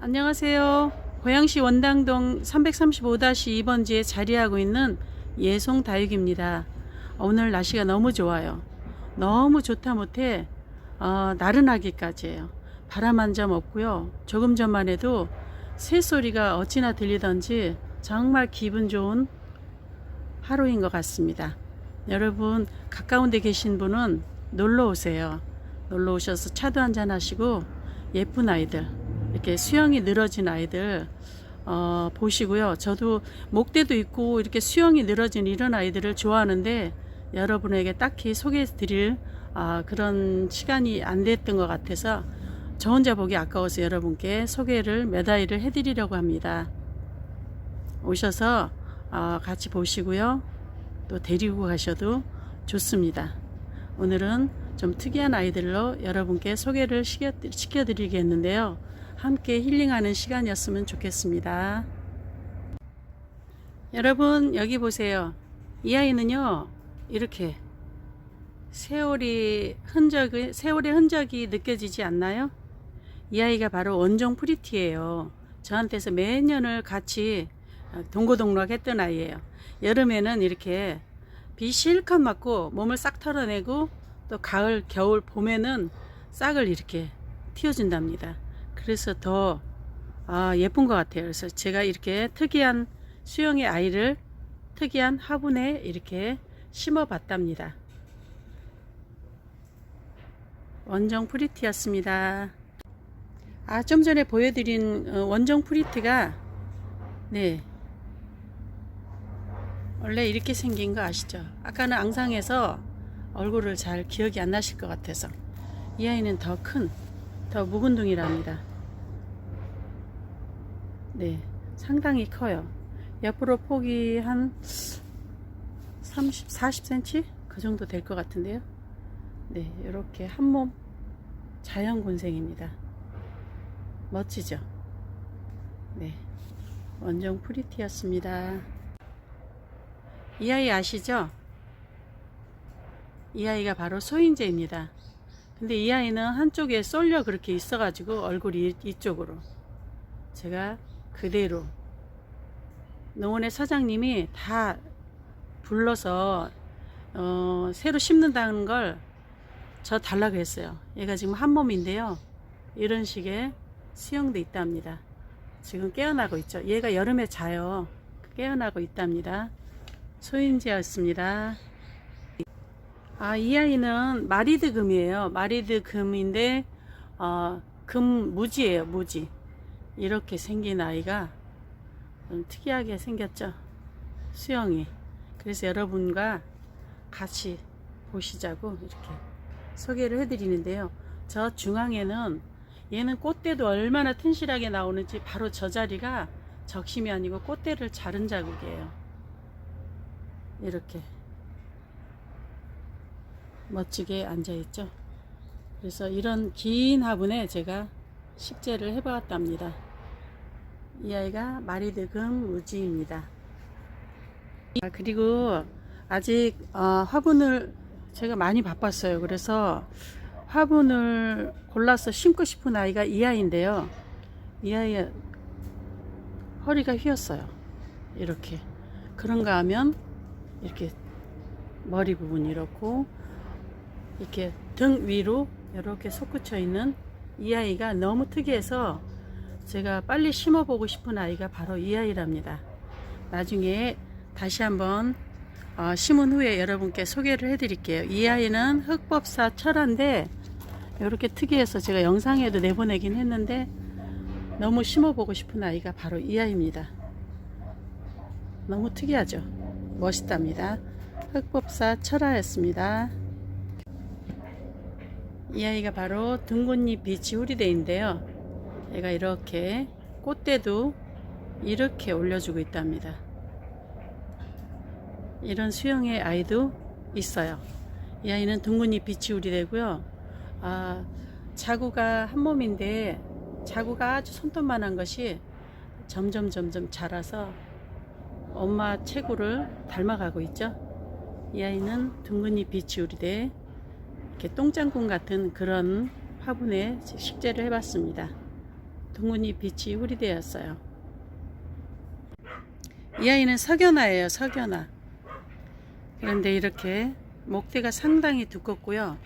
안녕하세요. 고양시 원당동 335-2번지에 자리하고 있는 예송 다육입니다. 오늘 날씨가 너무 좋아요. 너무 좋다 못해 어, 나른하기까지예요. 바람 한 점 없고요. 조금 전만 해도 새소리가 어찌나 들리던지 정말 기분 좋은 하루인 것 같습니다. 여러분 가까운 데 계신 분은 놀러 오세요. 놀러 오셔서 차도 한잔 하시고 예쁜 아이들 이렇게 수영이 늘어진 아이들 어, 보시고요. 저도 목대도 있고 이렇게 수영이 늘어진 이런 아이들을 좋아하는데 여러분에게 딱히 소개해 드릴 아, 그런 시간이 안 됐던 것 같아서 저 혼자 보기 아까워서 여러분께 소개를 몇 아이를 해드리려고 합니다. 오셔서 어, 같이 보시고요. 또 데리고 가셔도 좋습니다. 오늘은 좀 특이한 아이들로 여러분께 소개를 시켜- 시켜드리겠는데요. 함께 힐링하는 시간이었으면 좋겠습니다. 여러분, 여기 보세요. 이 아이는요, 이렇게 세월이 흔적이, 세월의 흔적이 느껴지지 않나요? 이 아이가 바로 원종 프리티예요. 저한테서 매년을 같이 동고동락 했던 아이예요. 여름에는 이렇게 비 실컷 맞고 몸을 싹 털어내고 또 가을, 겨울, 봄에는 싹을 이렇게 틔워준답니다. 그래서 더 아, 예쁜 것 같아요. 그래서 제가 이렇게 특이한 수영의 아이를 특이한 화분에 이렇게 심어 봤답니다. 원정 프리티였습니다. 아, 좀 전에 보여드린 어, 원정 프리티가 네 원래 이렇게 생긴 거 아시죠? 아까는 앙상해서 얼굴을 잘 기억이 안 나실 것 같아서 이 아이는 더 큰, 더 묵은 둥이랍니다. 네, 상당히 커요. 옆으로 폭이 한 30, 40cm? 그 정도 될 것 같은데요. 네, 이렇게 한 몸 자연 곤생입니다. 멋지죠? 네, 원정 프리티였습니다. 이 아이 아시죠? 이 아이가 바로 소인재입니다. 근데 이 아이는 한쪽에 쏠려 그렇게 있어가지고 얼굴이 이쪽으로 제가 그대로 농원의 사장님이 다 불러서 어, 새로 심는다는 걸 저 달라고 했어요. 얘가 지금 한 몸인데요. 이런 식의 수영돼 있답니다. 지금 깨어나고 있죠. 얘가 여름에 자요. 깨어나고 있답니다. 소인지였습니다. 아, 이 아이는 마리드 금이에요. 마리드 금인데, 어, 금 무지예요, 무지. 이렇게 생긴 아이가 좀 특이하게 생겼죠. 수영이. 그래서 여러분과 같이 보시자고 이렇게 소개를 해드리는데요. 저 중앙에는 얘는 꽃대도 얼마나 튼실하게 나오는지 바로 저 자리가 적심이 아니고 꽃대를 자른 자국이에요. 이렇게 멋지게 앉아 있죠. 그래서 이런 긴 화분에 제가 식재를 해보았답니다. 이 아이가 마리드금 우지입니다. 아, 그리고 아직 어, 화분을 제가 많이 바빴어요. 그래서 화분을 골라서 심고 싶은 아이가 이 아이인데요. 이 아이 허리가 휘었어요. 이렇게 그런가 하면 이렇게 머리 부분이 이렇고 이렇게 등 위로 이렇게 솟구쳐 있는 이 아이가 너무 특이해서 제가 빨리 심어보고 싶은 아이가 바로 이 아이랍니다. 나중에 다시 한번 어, 심은 후에 여러분께 소개를 해드릴게요. 이 아이는 흑법사 철화인데 이렇게 특이해서 제가 영상에도 내보내긴 했는데 너무 심어보고 싶은 아이가 바로 이 아이입니다. 너무 특이하죠? 멋있답니다. 흑법사 철화였습니다. 이 아이가 바로 둥근잎 비치 후리데인데요. 얘가 이렇게 꽃대도 이렇게 올려주고 있답니다. 이런 수영의 아이도 있어요. 이 아이는 둥근잎 비치 후리데고요. 아, 자구가 한 몸인데 자구가 아주 손톱만한 것이 점점 점점 자라서 엄마 체구를 닮아가고 있죠. 이 아이는 둥근잎 비치우리대 이렇게 똥장군 같은 그런 화분에 식재를 해봤습니다. 둥근히 빛이 후리되었어요. 이 아이는 석연화예요, 석연화. 그런데 이렇게 목대가 상당히 두껍고요.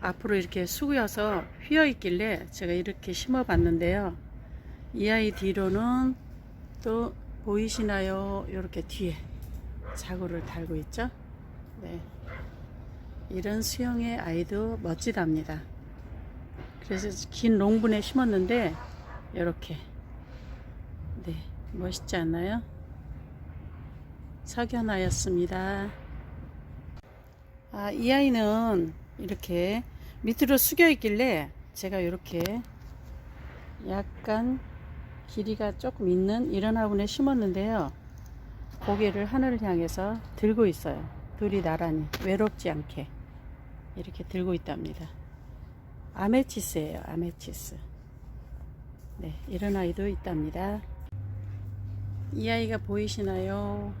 앞으로 이렇게 숙여서 휘어 있길래 제가 이렇게 심어 봤는데요. 이 아이 뒤로는 또 보이시나요? 이렇게 뒤에 자구를 달고 있죠. 네. 이런 수영의 아이도 멋지답니다. 그래서 긴 롱분에 심었는데 이렇게 네 멋있지 않나요? 석연하였습니다. 아, 이 아이는 이렇게 밑으로 숙여 있길래 제가 이렇게 약간 길이가 조금 있는 이런 화분에 심었는데요. 고개를 하늘을 향해서 들고 있어요. 둘이 나란히 외롭지 않게 이렇게 들고 있답니다. 아메치스예요. 아메치스. 네, 이런 아이도 있답니다. 이 아이가 보이시나요?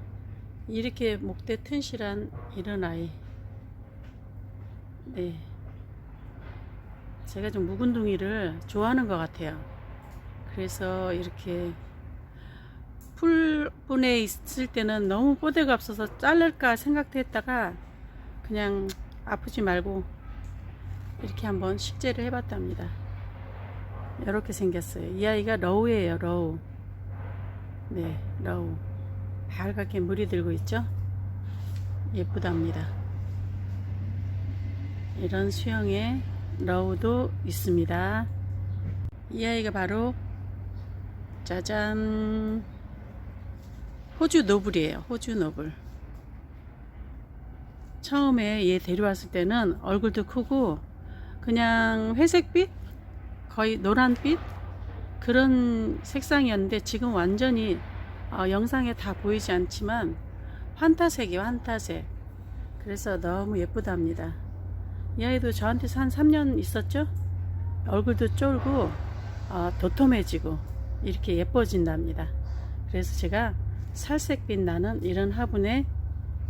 이렇게 목대 튼실한 이런 아이. 네. 제가 좀 묵은둥이를 좋아하는 것 같아요. 그래서 이렇게 풀분에 있을 때는 너무 뽀대가 없어서 자를까 생각도 했다가 그냥 아프지 말고 이렇게 한번 식재를 해봤답니다. 이렇게 생겼어요. 이 아이가 러우예요, 러우. 네, 러우. 밝게 물이 들고 있죠? 예쁘답니다. 이런 수영의 러우도 있습니다. 이 아이가 바로 짜잔 호주 노블이에요. 호주 노블. 처음에 얘 데려왔을 때는 얼굴도 크고 그냥 회색빛 거의 노란빛? 그런 색상이었는데 지금 완전히 어, 영상에 다 보이지 않지만 환타색이에요 환타색. 그래서 너무 예쁘답니다. 이 아이도 저한테서 한 3년 있었죠? 얼굴도 쫄고 어, 도톰해지고 이렇게 예뻐진답니다. 그래서 제가 살색빛 나는 이런 화분에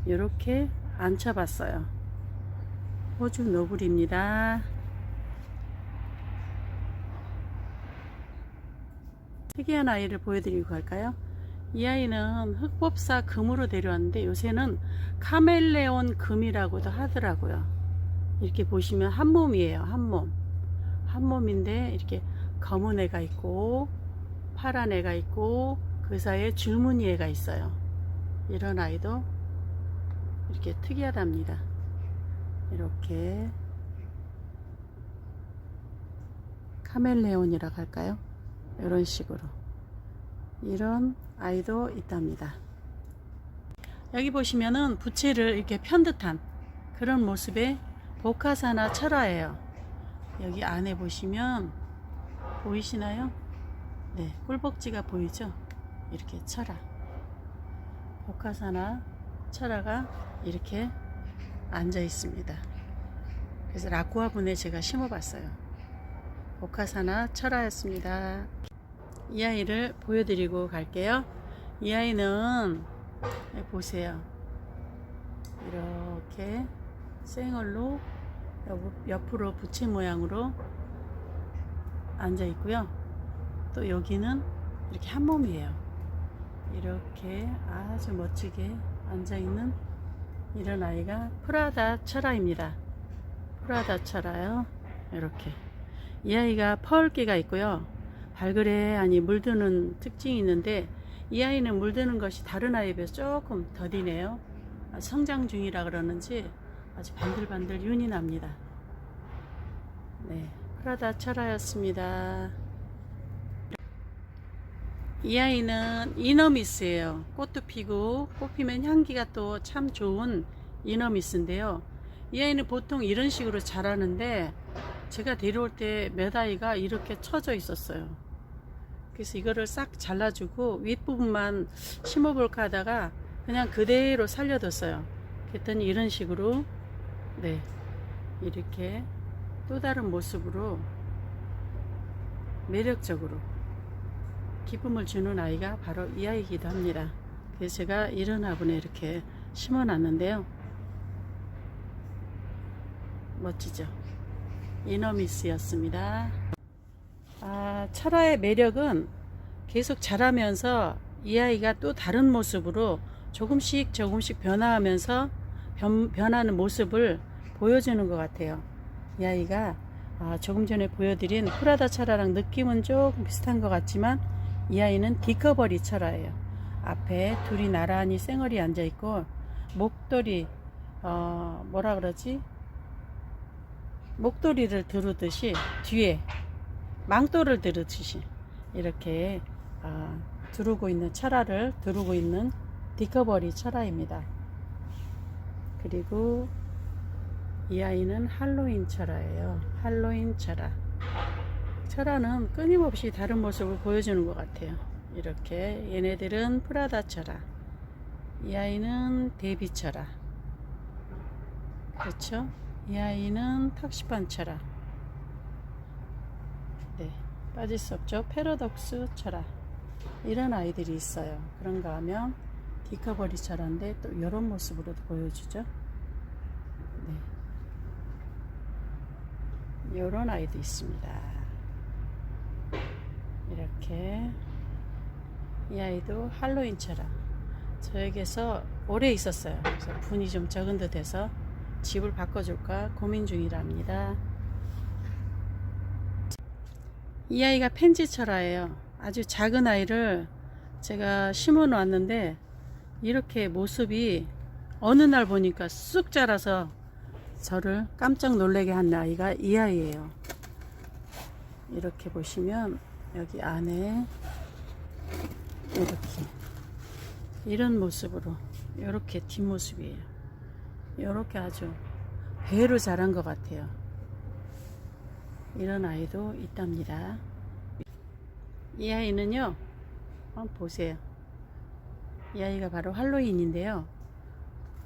이렇게 앉혀봤어요. 호주 노블입니다 특이한 아이를 보여드리고 갈까요? 이 아이는 흑법사 금으로 데려왔는데 요새는 카멜레온 금이라고도 하더라고요. 이렇게 보시면 한 몸이에요. 한 몸. 한 몸인데 이렇게 검은 애가 있고 파란 애가 있고 그 사이에 줄무늬 애가 있어요. 이런 아이도 이렇게 특이하답니다. 이렇게 카멜레온이라고 할까요? 이런 식으로 이런 아이도 있답니다. 여기 보시면은 부채를 이렇게 편 듯한 그런 모습의 보카사나 철화예요. 여기 안에 보시면 보이시나요? 네, 꿀벅지가 보이죠? 이렇게 철화. 보카사나 철화가 이렇게 앉아 있습니다. 그래서 라쿠아분에 제가 심어봤어요. 보카사나 철화였습니다. 이 아이를 보여드리고 갈게요. 이 아이는 네, 보세요. 이렇게 생얼로 옆- 옆으로 부채 모양으로 앉아 있고요. 또 여기는 이렇게 한 몸이에요. 이렇게 아주 멋지게 앉아 있는 이런 아이가 프라다 철아입니다. 프라다 철아요. 이렇게 이 아이가 펄기가 있고요. 발그레 아니 물드는 특징이 있는데 이 아이는 물드는 것이 다른 아이에 비해서 조금 더디네요. 아, 성장 중이라 그러는지 아주 반들반들 윤이 납니다. 네, 프라다 철아였습니다. 이 아이는 이너미스예요. 꽃도 피고 꽃 피면 향기가 또 참 좋은 이너미스인데요. 이 아이는 보통 이런 식으로 자라는데 제가 데려올 때몇 아이가 이렇게 처져 있었어요. 그래서 이거를 싹 잘라주고 윗부분만 심어볼까 하다가 그냥 그대로 살려뒀어요. 그랬더니 이런 식으로 네 이렇게 또 다른 모습으로 매력적으로 기쁨을 주는 아이가 바로 이 아이이기도 합니다. 그래서 제가 이런 화분에 이렇게 심어 놨는데요. 멋지죠? 이너미스였습니다. 아, 아, 철화의 매력은 계속 자라면서 이 아이가 또 다른 모습으로 조금씩 조금씩 변화하면서 변, 변하는 모습을 보여주는 것 같아요. 이 아이가 아, 조금 전에 보여드린 프라다 철화랑 느낌은 조금 비슷한 것 같지만 이 아이는 디커버리 철화예요. 앞에 둘이 나란히 쌩얼이 앉아 있고 목도리 어, 뭐라 그러지? 목도리를 두르듯이 뒤에 망토를 두르듯이 이렇게 아, 두르고 있는 철화를 두르고 있는 디커버리 철화입니다. 그리고 이 아이는 할로윈 철화예요. 할로윈 철화. 철화는 끊임없이 다른 모습을 보여주는 것 같아요. 이렇게 얘네들은 프라다 철화. 이 아이는 데비 철화. 그렇죠? 이 아이는 철화. 네, 빠질 수 없죠. 패러독스 철화. 이런 아이들이 있어요. 그런가 하면 디커버리 철화인데 또 이런 모습으로도 보여주죠. 네. 이런 아이도 있습니다. 이렇게 이 아이도 할로윈 철화. 저에게서 오래 있었어요. 그래서 분이 좀 적은 듯 해서 집을 바꿔줄까 고민 중이랍니다. 이 아이가 펜지 철화예요. 아주 작은 아이를 제가 심어 놨는데 이렇게 모습이 어느 날 보니까 쑥 자라서 저를 깜짝 놀래게 한 아이가 이 아이예요. 이렇게 보시면 여기 안에 이렇게 이런 모습으로 이렇게 뒷모습이에요. 이렇게 아주 배로 자란 것 같아요. 이런 아이도 있답니다. 이 아이는요, 한번 보세요. 이 아이가 바로 할로윈인데요.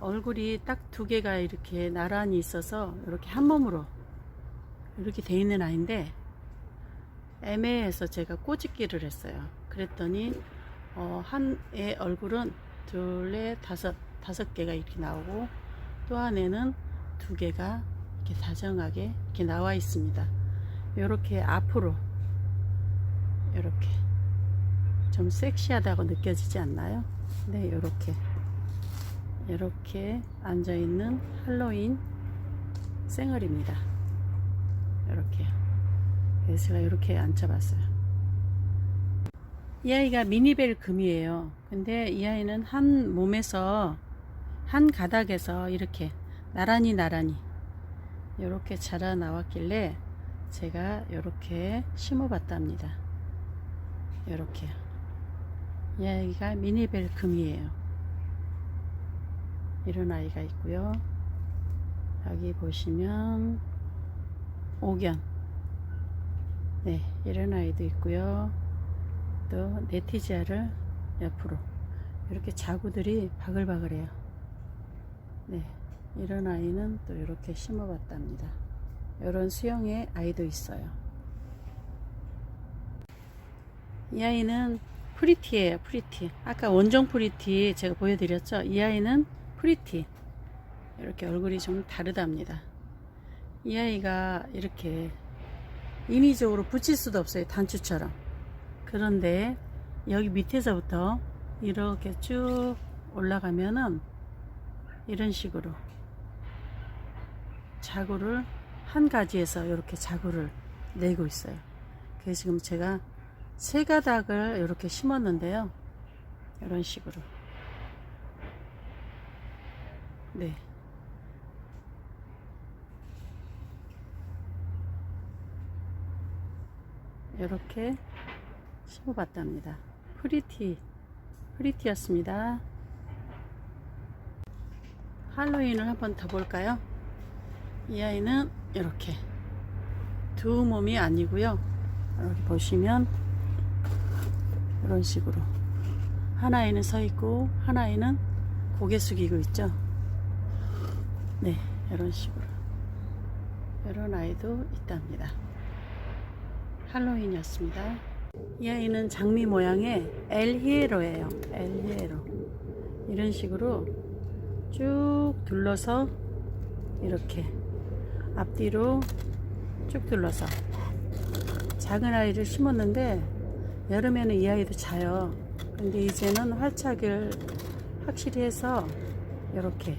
얼굴이 딱 두 개가 이렇게 나란히 있어서 이렇게 한 몸으로 이렇게 돼 있는 아이인데 애매해서 제가 꼬집기를 했어요. 그랬더니 어, 한 애 얼굴은 둘, 넷, 다섯, 다섯 개가 이렇게 나오고 또 한에는 두 개가 이렇게 다정하게 이렇게 나와 있습니다. 이렇게 앞으로 이렇게 좀 섹시하다고 느껴지지 않나요? 네, 이렇게 이렇게 앉아 있는 할로윈 쌩얼입니다. 이렇게 그래서 제가 이렇게 앉혀봤어요. 이 아이가 미니벨 금이에요. 근데 이 아이는 한 몸에서 한 가닥에서 이렇게 나란히 나란히 이렇게 자라 나왔길래 제가 이렇게 심어 봤답니다. 이렇게 이 아이가 미니벨 금이에요. 이런 아이가 있고요. 여기 보시면 옥연 네 이런 아이도 있고요. 또 네티지아를 옆으로 이렇게 자구들이 바글바글해요. 네 이런 아이는 또 이렇게 심어봤답니다. 이런 수영의 아이도 있어요. 이 아이는 프리티예요, 프리티. 아까 원종 프리티 제가 보여드렸죠. 이 아이는 프리티. 이렇게 얼굴이 좀 다르답니다. 이 아이가 이렇게 인위적으로 붙일 수도 없어요, 단추처럼. 그런데 여기 밑에서부터 이렇게 쭉 올라가면은 이런 식으로 자구를 한 가지에서 이렇게 자구를 내고 있어요. 그래서 지금 제가 세 가닥을 이렇게 심었는데요. 이런 식으로. 네. 이렇게 심어봤답니다. 프리티, 프리티였습니다. 할로윈을 한번 더 볼까요? 이 아이는 이렇게 두 몸이 아니고요. 여기 보시면 이런 식으로 하나에는 서 있고 하나에는 고개 숙이고 있죠. 네, 이런 식으로 이런 아이도 있답니다. 할로윈이었습니다. 이 아이는 장미 모양의 엘히에로예요. 엘히에로 이런 식으로 쭉 둘러서 이렇게 앞뒤로 쭉 둘러서 작은 아이를 심었는데 여름에는 이 아이도 자요. 근데 이제는 활착을 확실히 해서 이렇게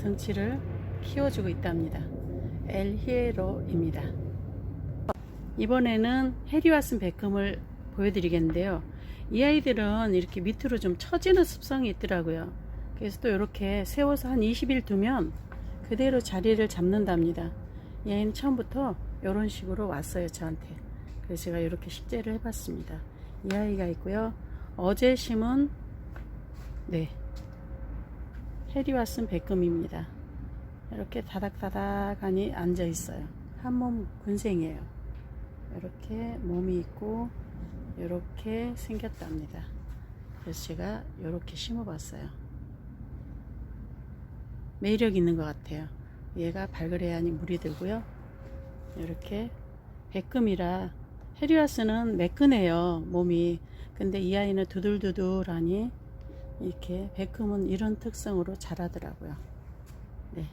덩치를 키워주고 있답니다. 엘 히에로입니다. 이번에는 해리와슨 베컴을 보여드리겠는데요. 이 아이들은 이렇게 밑으로 좀 처지는 습성이 있더라고요. 그래서 또 이렇게 세워서 한 20일 두면 그대로 자리를 잡는답니다. 이 아이는 처음부터 이런 식으로 왔어요, 저한테. 그래서 제가 이렇게 식재를 해봤습니다. 이 아이가 있고요. 어제 심은, 네. 해리와슨 베컴입니다. 이렇게 다닥다닥하니 앉아 있어요. 한 몸 군생이에요. 이렇게 몸이 있고 이렇게 생겼답니다. 그래서 제가 이렇게 심어봤어요. 매력 있는 것 같아요. 얘가 발그레하니 물이 들고요. 이렇게 백금이라 헤리아스는 매끈해요 몸이. 근데 이 아이는 두들두들하니 이렇게 백금은 이런 특성으로 자라더라고요. 네.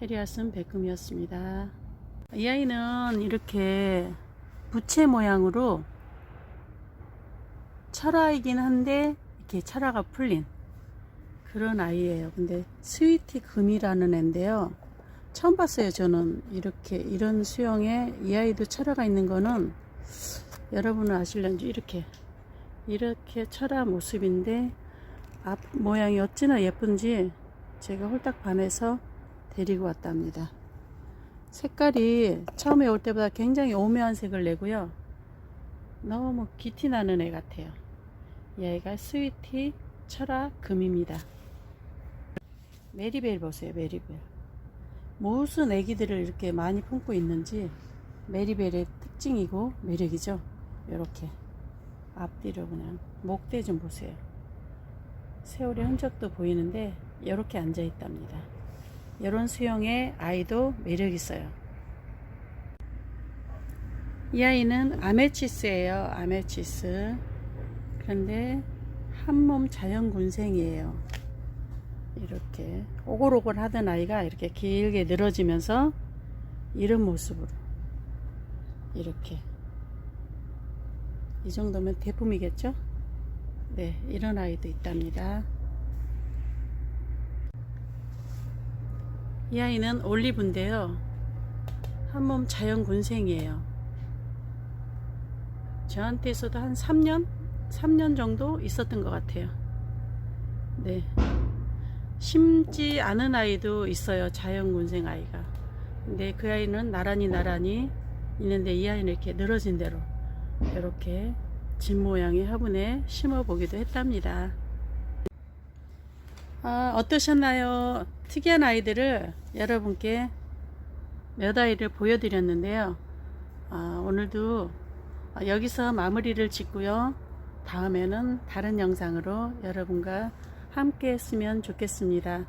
헤리아스는 백금이었습니다. 이 아이는 이렇게 부채 모양으로 철화이긴 한데 이렇게 철화가 풀린 그런 아이예요. 근데 스위티 금이라는 애인데요. 처음 봤어요. 저는 이렇게 이런 수영에 이 아이도 철화가 있는 거는 여러분은 아실런지 이렇게 이렇게 철화 모습인데 앞 모양이 어찌나 예쁜지 제가 홀딱 반해서 데리고 왔답니다. 색깔이 처음에 올 때보다 굉장히 오묘한 색을 내고요. 너무 기티 나는 애 같아요. 이 아이가 스위티 철화 금입니다. 메리벨 보세요, 메리벨. 무슨 애기들을 이렇게 많이 품고 있는지 메리벨의 특징이고 매력이죠. 이렇게 앞뒤로 그냥 목대 좀 보세요. 세월의 흔적도 보이는데 이렇게 앉아 있답니다. 이런 수영의 아이도 매력 있어요. 이 아이는 아메치스예요. 아메치스. 그런데 한몸 자연군생이에요. 이렇게 오글오글 하던 아이가 이렇게 길게 늘어지면서 이런 모습으로 이렇게 이 정도면 대품이겠죠? 네, 이런 아이도 있답니다. 이 아이는 올리브인데요. 한몸 자연군생이에요. 저한테서도 한 3년? 3년 정도 있었던 것 같아요. 네. 심지 않은 아이도 있어요. 자연군생 아이가. 근데 그 아이는 나란히 나란히 있는데 이 아이는 이렇게 늘어진 대로 이렇게 집 모양의 화분에 심어 보기도 했답니다. 아, 어떠셨나요? 특이한 아이들을 여러분께 몇 아이를 보여드렸는데요. 아, 오늘도 여기서 마무리를 짓고요. 다음에는 다른 영상으로 여러분과 함께 했으면 좋겠습니다.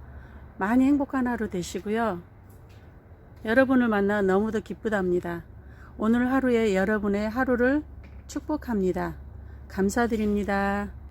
많이 행복한 하루 되시고요. 여러분을 만나 너무도 기쁘답니다. 오늘 하루에 여러분의 하루를 축복합니다. 감사드립니다.